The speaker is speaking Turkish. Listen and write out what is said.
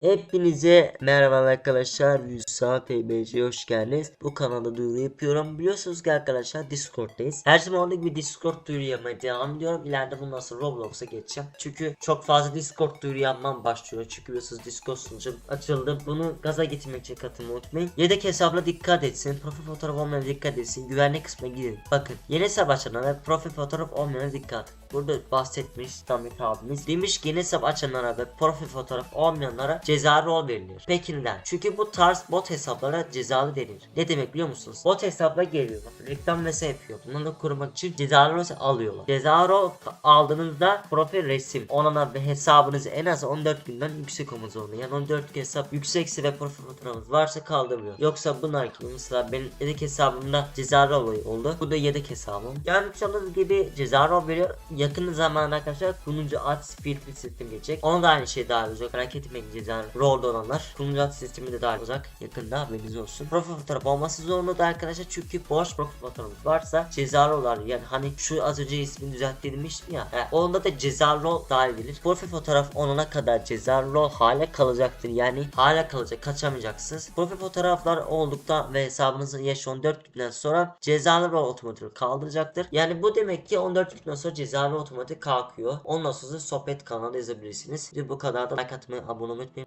Hepinize merhaba arkadaşlar. Yusuf PBC'ye hoş geldiniz. Bu kanalda duyuru yapıyorum. Biliyorsunuz ki arkadaşlar Discord'dayız. Her zaman olduğu gibi Discord duyuru yapmaya devam ediyorum. İleride bundan sonra Roblox'a geçeceğim. Çünkü çok fazla Discord duyuru yapmam başlıyor. Çünkü biliyorsunuz Discord sunucum açıldı. Bunu gaza getirmek için katılmayı unutmayın. Yedek hesabına dikkat etsin. Profil fotoğraf olmayana dikkat etsin. Güvenlik kısmına gidin. Bakın yeni hesap açanlara profil fotoğraf olmayana dikkat. Burada bahsetmiş Samet abimiz. Demiş ki yeni hesap açanlara ve profil fotoğraf olmayanlara ceza rol verilir. Peki neden? Çünkü bu tarz bot hesaplara cezalı verilir. Ne demek biliyor musunuz? Bot hesapla geliyor. Reklam vesaire yapıyor. Bunları da korumak için cezalı rol alıyorlar. Ceza rol aldığınızda profil resim onana ve hesabınız en az 14 günden yüksek olmak zorunda. Yani 14 gün hesap yüksekse ve profil fotoğrafınız varsa kaldırılıyor. Yoksa bunlar gibi mesela benim yedek hesabımda ceza rol oldu. Bu da yedek hesabım. Yani gördüğünüz gibi ceza rol veriyor. Yakın zamanda arkadaşlar kullanıcı ad filtre sistemi gelecek. Ona da aynı şey dahil olacak. Merak etmeyin ceza rolde olanlar. Kullanıcı ad sistemi de dahil olacak. Yakında haberiniz olsun. Profil fotoğrafı olması zorunda da arkadaşlar çünkü boş profil fotoğrafınız varsa ceza rol var. Yani hani şu az önce ismini düzelt demiştim ya. He, onda da ceza rol dahil edilir. Profil fotoğraf olana kadar ceza rol hale kalacaktır. Yani hala kalacak. Kaçamayacaksınız. Profil fotoğraflar olduktan ve hesabınızın yaşı 14 günden sonra cezalı rol otomatik kaldıracaktır. Yani bu demek ki 14 günden sonra cezalı otomatik kalkıyor. Ondan sonra sohbet kanalına yazabilirsiniz. Ve bu kadar da like atmayı, abone olmayı unutmayın.